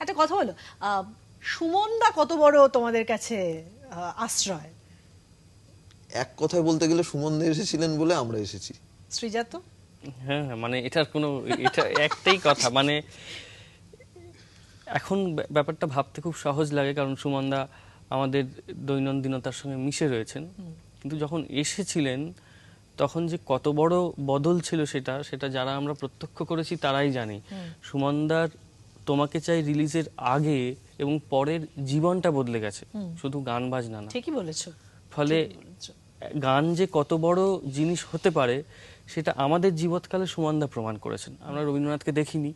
একটা কথা বলো। আহ, সুমনদা কত বড় তোমাদের কাছে আশ্রয়? এক কথায় বলতে গেলে সুমন দে এসেছিলেন বলে আমরা এসেছি। শ্রীজাত হ্যাঁ হ্যাঁ, মানে এটার কোনো এটা একটাই কথা মানে এখন ব্যা- ব্যাপারটা ভাবতে খুব সহজ লাগে কারণ সুমনদা আমাদের দৈনন্দিনতার সঙ্গে মিশে রয়েছেন। কিন্তু যখন এসেছিলেন তখন যে কত বড় বদল ছিল সেটা সেটা যারা আমরা প্রত্যক্ষ করেছি তারাই জানি। সুমনদার তোমাকে চাই রিলিজের আগে এবং পরের জীবনটা বদলে গেছে। শুধু গান বাজনা না। ঠিকই বলেছ। ফলে গান যে কত বড় জিনিস হতে পারে সেটা আমাদের জীবৎকালে সুমনদা প্রমাণ করেছেন। আমরা রবীন্দ্রনাথকে দেখিনি।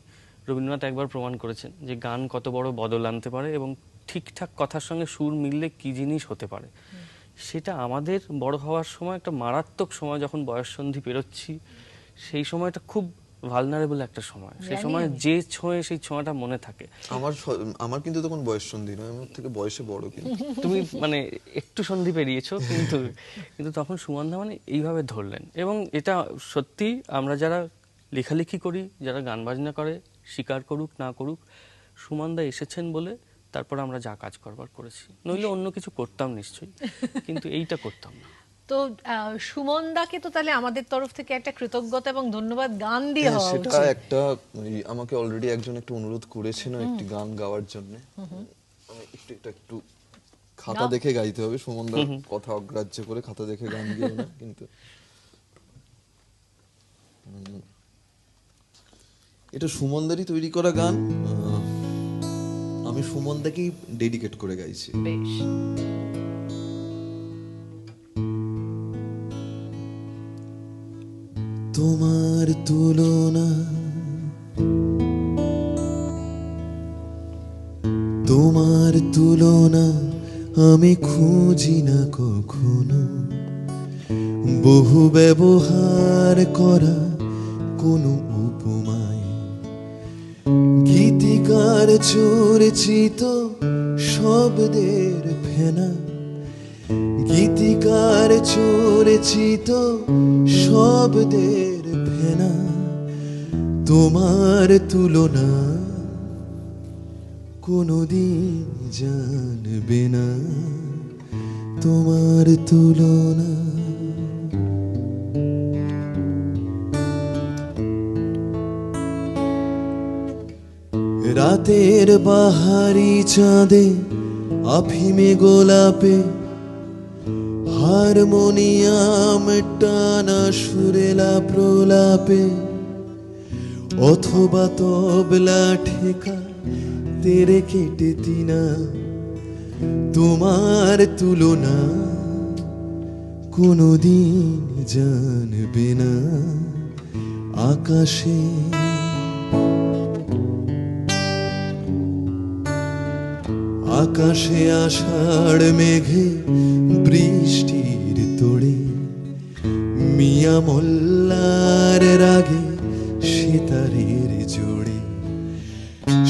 রবীন্দ্রনাথ একবার প্রমাণ করেছেন যে গান কত বড় বদল আনতে পারে এবং ঠিকঠাক কথার সঙ্গে সুর মিললে কি জিনিস হতে পারে। সেটা আমাদের বড় হওয়ার সময় একটা মারাত্মক সময় যখন বয়ঃসন্ধি পেরোচ্ছি সেই সময়টা খুব ভালনারেবল একটা সময়। সেই সময় যে ছোঁয়ে সেই ছোঁয়াটা মনে থাকে। আমার আমার কিন্তু তখন বয়স সন্ধি নয় আমার থেকে বয়সে বড় কিন্তু। তুমি মানে একটু সন্ধি পেরিয়েছো কিন্তু কিন্তু তখন সুমনদা মানে এইভাবে ধরলেন। এবং এটা সত্যি আমরা যারা লেখালেখি করি যারা গান বাজনা করে স্বীকার করুক না করুক সুমনদা এসেছেন বলে তারপর আমরা যা কাজ করবার করেছি। নইলে অন্য কিছু করতাম নিশ্চয়ই কিন্তু এইটা করতাম না। তো আহ, সুমনদাকে তো তাহলে আমাদের তরফ থেকে একটা কৃতজ্ঞতা এবং ধন্যবাদ গান দিয়ে হ্যাঁ, হওয়া সেটা একটা আমাকে অলরেডি একজন একটু অনুরোধ করেছিল একটি গান গাওয়ার জন্য। আমি একটু এটা একটু খাতা দেখে গাইতে হবে সুমন সুমনদার কথা অগ্রাহ্য করে খাতা দেখে গান গিয়ে না কিন্তু এটা সুমনদারই তৈরি করা গান। আমি সুমনদাকেই ডেডিকেট করে গাইছি। বেশ। তোমার তুলনা। তোমার তুলনা আমি খুঁজি না কখনো। বহু ব্যবহার করা কোনো উপমায়। গীতিকার চরিচিত শব্দের ফেনা। গীতিকার চরেছিত শব্দের ফেনা। তোমার তুলনা কোনদিন জানবে না। তোমার তুলনা রাতের বাহারি চাঁদে আফিমে গোলাপে হারমোনিয়াম টানা সুরেলা প্রলাপে, অথবা তবলা ঠেকা তেরে কেটে তিনা। তোমার তুলনা কোনদিন জানবে না আকাশে। আকাশে আষাঢ় মেঘে মিয়া মোল্লার রাগে সেতারের জোড়ে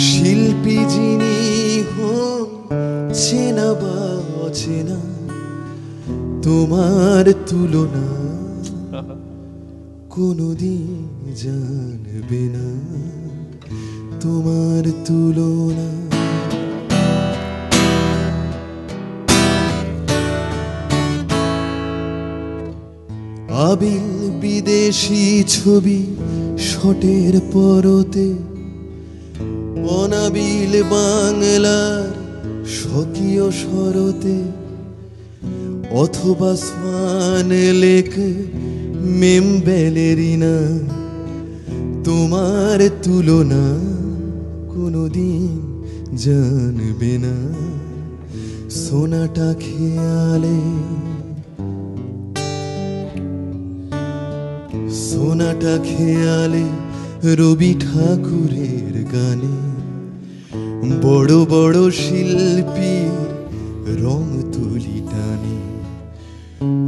শিল্পী যিনি হন, চেনা বা অচেনা, তোমার তুলনা কোনদিন জানবে না। তোমার তুলনা আবিল বিদেশি ছবি শটের পরতে। অনাবিল বাংলার স্বকীয় শরতে অথবা স্মান লেক মেম ব্যালেরিনা তোমার তুলনা কোনদিন জানবে না। সোনাটা খেয়ালে সোনাটা খেয়ালে রবি ঠাকুরের গানে। বড় বড় শিল্পীর রং তুলি টানে।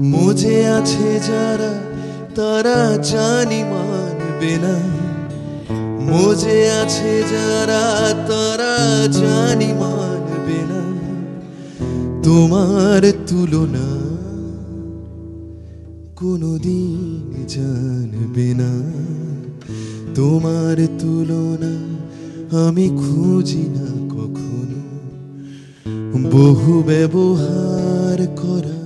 মজে আছে যারা, তারা জানি মানবে না। মজে আছে যারা, তারা জানি মানবে না। তোমার তুলনা কোনদিন জানবে না। তোমার তুলনা আমি খুঁজি না কখনো। বহু ব্যবহার করা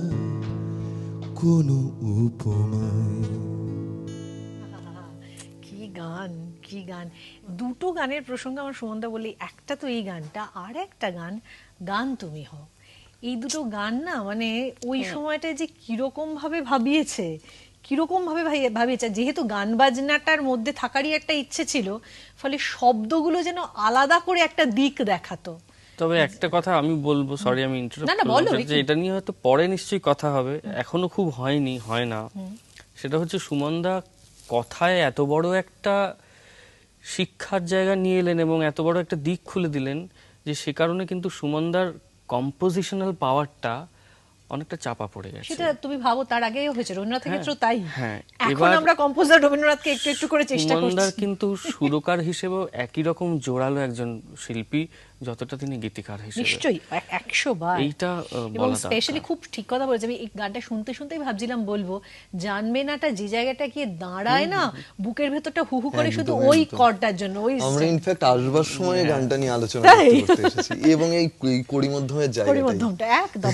কোনো উপমায় কি গান কি গান। দুটো গানের প্রসঙ্গে আমার সুমনদা বলি একটা তো এই গানটা আর একটা গান গান তুমি হও। এই দুটো গান না মানে ওই সময়টায় যে কীরকম ভাবে ভাবিয়েছে কীরকম ভাবে ভাবিয়েছে যেহেতু গান বাজনাটার মধ্যে থাকারই একটা ইচ্ছে ছিল ফলে শব্দগুলো যেন আলাদা করে একটা দিক দেখাতো। তবে একটা কথা আমি বলব সরি আমি যে এটা নিয়ে হয়তো পরে নিশ্চয়ই কথা হবে এখনও খুব হয়নি হয় না। সেটা হচ্ছে সুমনদা কথায় এত বড় একটা শিক্ষার জায়গা নিয়ে এলেন এবং এত বড় একটা দিক খুলে দিলেন যে সে কারণে কিন্তু সুমনদার কম্পোজিশনাল পাওয়ারটা অনেকটা চাপা পড়ে গেছে। সেটা তুমি ভাবো তার আগেও হয়েছে রবীন্দ্রনাথের হ্যাঁ, ক্ষেত্রেও তাই হ্যাঁ। এখন আমরা কম্পোজার রবীন্দ্রনাথকে একটু একটু করে চেষ্টা করছি। কিন্তু সুরকার হিসেবেও একই রকম জোরালো একজন শিল্পী যতটা তিনি গীতিকার হিসেবে। নিশ্চয়ই এক- একশো বার। এইটা, এবং বলা স্পেশালি খুব ঠিক কথা বলেছে। আমি এই গানটা শুনতে শুনতেই ভাবছিলাম বলব জানবে নাটা যে জায়গাটা গিয়ে দাঁড়ায় না বুকের ভেতরটা হু হু করে শুধু ওই। কর্ডটার জন্য ওই আমরা ইনফ্যাক্ট আসবার সময় গানটা নিয়ে আলোচনা করতে এসেছি। এবং এই এই কড়ি মধ্যমের জায়গাটাই। পরিমধ্যমটা একদম।